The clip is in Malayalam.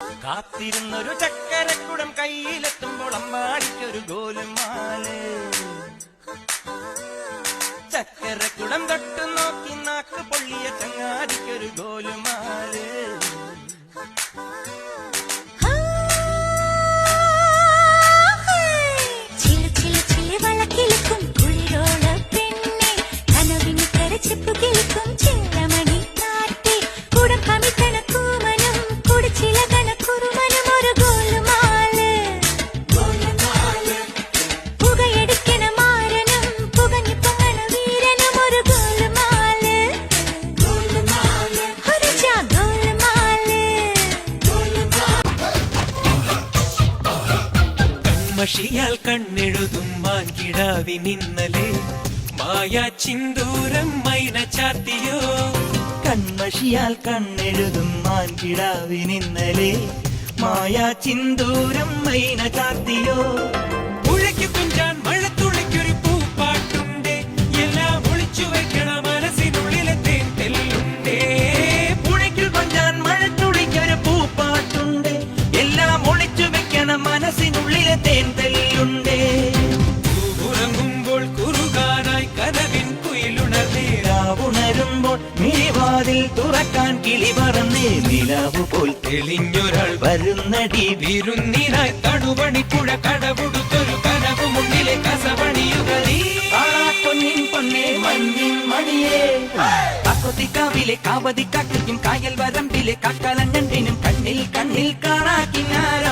കാത്തിരുന്നൊരു ചക്കരക്കുടം കയ്യിലെത്തുമ്പോൾ അമ്പാടിക്കൊരു ഗോലുമാൽ ചക്കരക്കുടം കൺമഷിയാൽ കണ്ണെഴുതും മാൻകിടാവിനിന്നലെ മായാ ചിന്തൂരം മൈന ചാത്തിയോ? കൺമഷിയാൽ കണ്ണെഴുതും മാൻകിടാവിനിന്നലെ മായാ ചിന്തൂരം മൈന ചാത്തിയോ തുറക്കാൻ കിളി പറന്നേ. നിലാവ് പോൽ തെളിഞ്ഞൊരാൾ വരുന്നടി. വിരുന്നിനായി തണുപണിപ്പുഴ കടപുടുത്തൊരു കനവ് മുന്നിലെ കസവണിയുക ിലെ മഞ്ഞിൻ കാവതി കാട്ടിക്കും കായൽ വരമ്പിലെ കാക്കാലഞ്ഞണ്ടിനും കണ്ണിൽ കണ്ണിൽ കാണാ കിന്നാരം